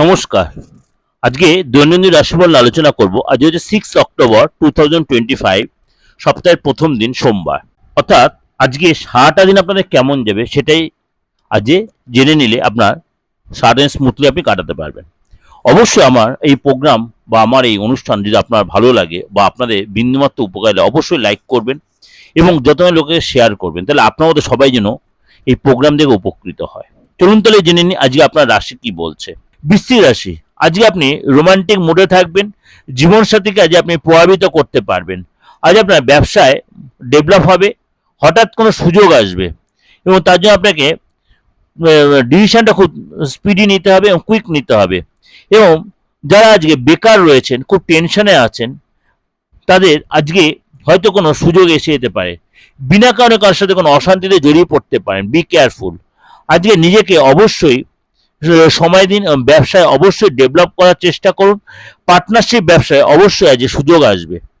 নমস্কার। আজকে দৈনন্দিন রাশিফল আলোচনা করব। আজ হচ্ছে সিক্স অক্টোবর টু সপ্তাহের প্রথম দিন সোমবার। অর্থাৎ আজকে সারাটা দিন আপনাদের কেমন যাবে সেটাই আজকে জেনে নিলে আপনার সারাদিন স্মুথলি আপনি কাটাতে পারবেন। অবশ্যই আমার এই প্রোগ্রাম বা আমার এই অনুষ্ঠান যদি আপনার ভালো লাগে বা আপনাদের বিন্দুমাত্র উপকার অবশ্যই লাইক করবেন এবং যত লোকে শেয়ার করবেন, তাহলে আপনার মতো সবাই যেন এই প্রোগ্রাম থেকে উপকৃত হয়। চলুন তাহলে জেনে নিই আজকে আপনার রাশি কি বলছে। বৃশ্চিক রাশি। আজকে আপনি রোমান্টিক মুডে থাকবেন, জীবনসাথীকে আজ আপনি প্রভাবিত করতে পারবেন। আজ আপনার ব্যবসায় ডেভেলপ হবে, হঠাৎ কোনো সুযোগ আসবে এবং তার জন্য আপনাকে ডিসিশনটা খুব স্পিডি নিতে হবে এবং কুইক নিতে হবে। এবং যারা আজকে বেকার রয়েছেন, খুব টেনশনে আছেন, তাদের আজকে হয়তো কোনো সুযোগ এসে যেতে পারে। বিনা কারণে কারোর সাথে কোনো অশান্তিতে জড়িয়ে পড়তে পারেন। বি কেয়ারফুল আজকে নিজেকে অবশ্যই সময় দিন ব্যবসায় অবশ্যই ডেভেলপ করার চেষ্টা করুন। পার্টনারশিপ ব্যবসায় অবশ্যই আজ সুযোগ আসবে।